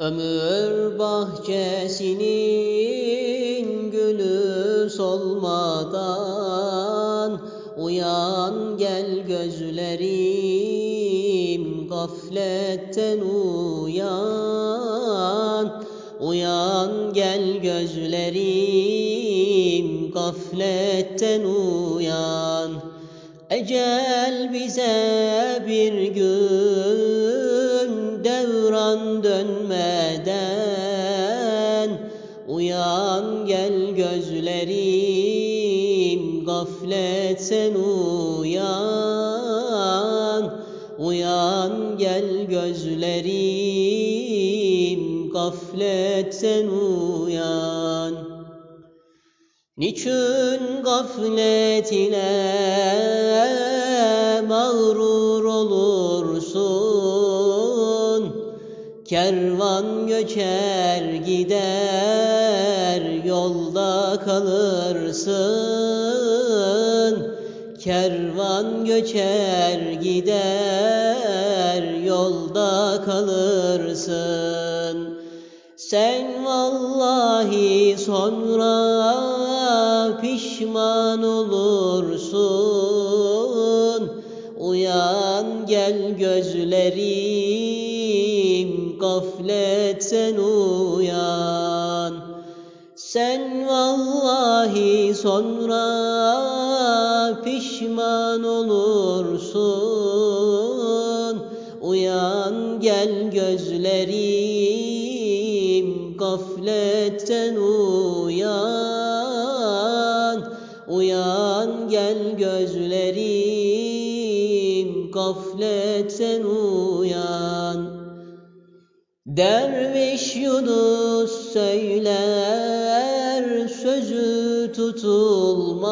Ömür bahçesinin gülü solmadan Uyan gel gözlerim gafletten uyan. Uyan gel gözlerim gafletten uyan. Ecel bize bir gün devran dönmeden Uyan gel gözlerim gafletten uyan Uyan gel gözlerim gafletten uyan Niçin gaflet ile mağrur olursun? Kervan göçer gider yolda kalırsın. Kervan göçer gider yolda kalırsın. Sen vallahi sonra pişman olursun. Uyan gel gafletten uyan. Sen vallahi sonra pişman olursun. Uyan gel gözlerim gafletten uyan. Uyan gel gözlerim gafletten uyan. Derviş Yunus söyler sözü tutulmaz.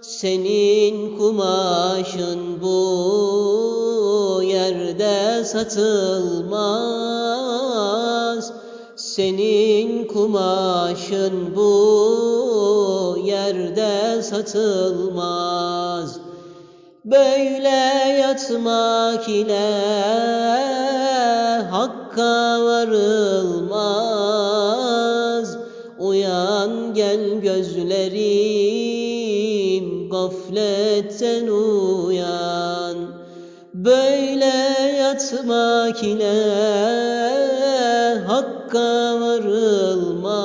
Senin kumaşın bu yerde satılmaz. Senin kumaşın bu yerde satılmaz. Böyle yatmak ile hakka varılmaz. Uyan gel gözlerim gafletten uyan. Böyle yatmak ile hakka varılmaz.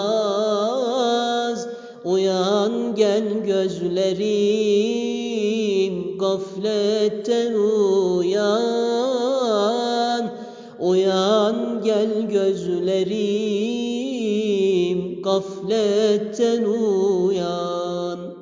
Uyan gel gözlerim gafletten Uyan gel gözlerim gafletten uyan